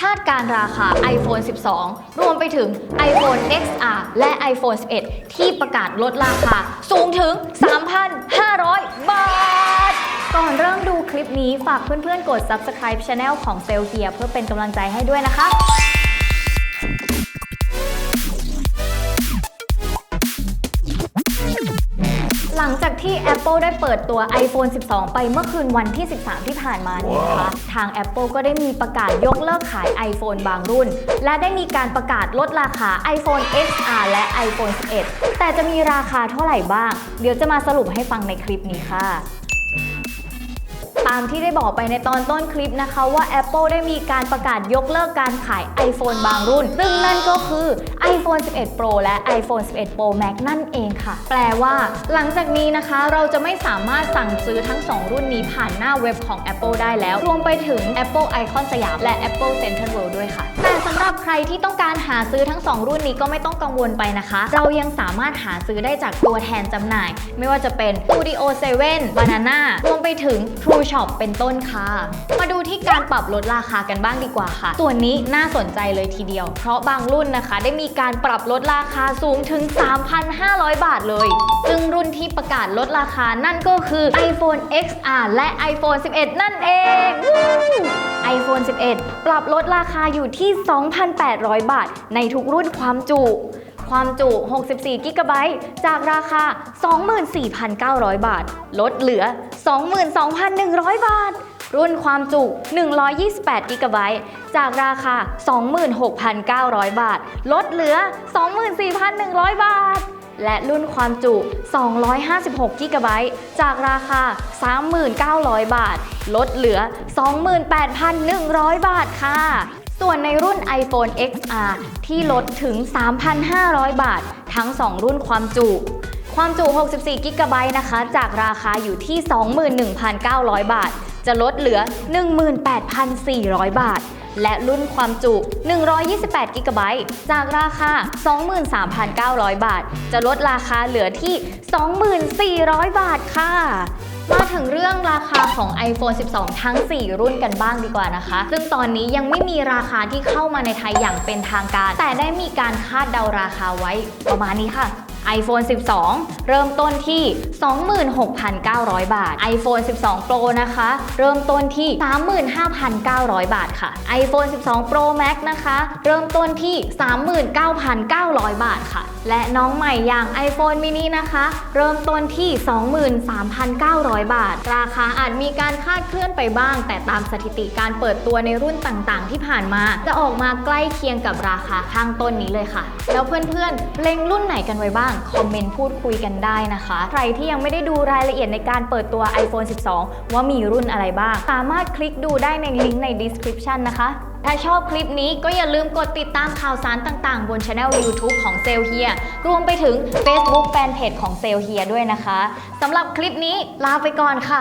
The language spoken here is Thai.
คาดการราคา iPhone 12 รวมไปถึง iPhone XR และ iPhone 11 ที่ประกาศลดราคาสูงถึง 3,500 บาท ก่อนเริ่มดูคลิปนี้ฝากเพื่อนๆ กด Subscribe Channel ของเซลเกียเพื่อเป็นกำลังใจให้ด้วยนะคะ หลังจากที่ Apple ได้เปิดตัว iPhone 12 ไปเมื่อคืนวันที่ 13 ที่ผ่านมานี้นะคะ ทาง Apple ก็ได้มีประกาศยกเลิกขาย iPhone บางรุ่น และได้มีการประกาศลดราคา iPhone XR และ iPhone 11 แต่จะมีราคาเท่าไหร่บ้าง เดี๋ยวจะมาสรุปให้ฟังในคลิปนี้ค่ะ ตามที่ได้บอกไปในตอนต้นคลิปนะคะว่า Apple ได้มีการประกาศยกเลิกการขาย iPhone บางรุ่น ซึ่งนั่นก็คือ iPhone 11 Pro และ iPhone 11 Pro Max นั่นเองค่ะ แปลว่า หลังจากนี้นะคะเราจะไม่สามารถสั่งซื้อทั้ง 2 รุ่นนี้ผ่านหน้าเว็บของ Apple ได้แล้ว รวมไปถึง Apple Icon สยามและ Apple Central World ด้วยค่ะ แต่สำหรับใครที่ต้องการหาซื้อทั้ง 2 รุ่นนี้ก็ไม่ต้องกังวลไปนะคะ เรายังสามารถหาซื้อได้จากตัวแทนจำหน่าย ไม่ว่าจะเป็น Studio 7 Banana รวมไปถึง True Shop เป็นต้นค่ะ มาดูที่การปรับลดราคากันบ้างดีกว่าค่ะ ส่วนนี้น่าสนใจเลยทีเดียว เพราะบางรุ่นนะคะ ได้มีการปรับลดราคาสูงถึง 3,500 บาทเลย ซึ่งรุ่นที่ประกาศลดราคานั่นก็คือ iPhone XR และ iPhone 11 นั่นเอง iPhone 11 ปรับลดราคาอยู่ที่ 2,800 บาท ในทุกรุ่นความจุ ความจุ 64 กิกะไบต์จากราคา 24,900 บาท ลดเหลือ 22,100 บาท รุ่นความจุ 128 กิกะไบต์จากราคา 26,900 บาท ลดเหลือ 24,100 บาทและรุ่นความจุ 256 กิกะไบต์จากราคา 3,900 บาท ลดเหลือ 28,100 บาทค่ะ ส่วนในรุ่น iPhone XR ที่ลดถึง 3,500 บาท ทั้ง 2 รุ่นความจุ ความจุ 64 กิกะไบต์นะคะ จากราคาอยู่ที่ 21,900 บาท จะลดเหลือ 18,400 บาท และรุ่นความจุ 128 กิกะไบต์จากราคา 23,900 บาท จะลดราคาเหลือที่ 24,000 บาทค่ะมาถึงเรื่องราคาของ iPhone 12 ทั้ง 4 รุ่นกันบ้างดีกว่านะคะ ซึ่งตอนนี้ยังไม่มีราคาที่เข้ามาในไทยอย่างเป็นทางการ แต่ได้มีการคาดเดาราคาไว้ประมาณนี้ค่ะ iPhone 12 เริ่มต้นที่ 26,900 บาท iPhone 12 Pro นะคะ เริ่มต้นที่ 35,900 บาทค่ะ iPhone 12 Pro Max นะคะ เริ่มต้นที่ 39,900 บาทค่ะ และน้องใหม่อย่าง iPhone mini นะคะ เริ่มต้นที่ 23,900บาท ราคาอาจมีการคาดเคลื่อนไปบ้าง แต่ตามสถิติการเปิดตัวในรุ่นต่างๆ ที่ผ่านมา จะออกมาใกล้เคียงกับราคาข้างต้นนี้เลยค่ะ แล้วเพื่อนๆ เล็งรุ่นไหนกันไว้บ้าง คอมเมนต์พูดคุยกันได้นะคะ ใครที่ยังไม่ได้ดูรายละเอียดในการเปิดตัว iPhone 12 ว่ามีรุ่นอะไรบ้าง สามารถคลิกดูได้ในลิงก์ใน description นะคะ ถ้าชอบคลิปนี้ก็อย่าลืมกดติดตามข่าวสารต่างๆ บนช anel YouTube ของเซลเฮียรวมไปถึง Facebook Fanpage ของเซลเฮียด้วยนะคะ สำหรับคลิปนี้ลาไปก่อนค่ะ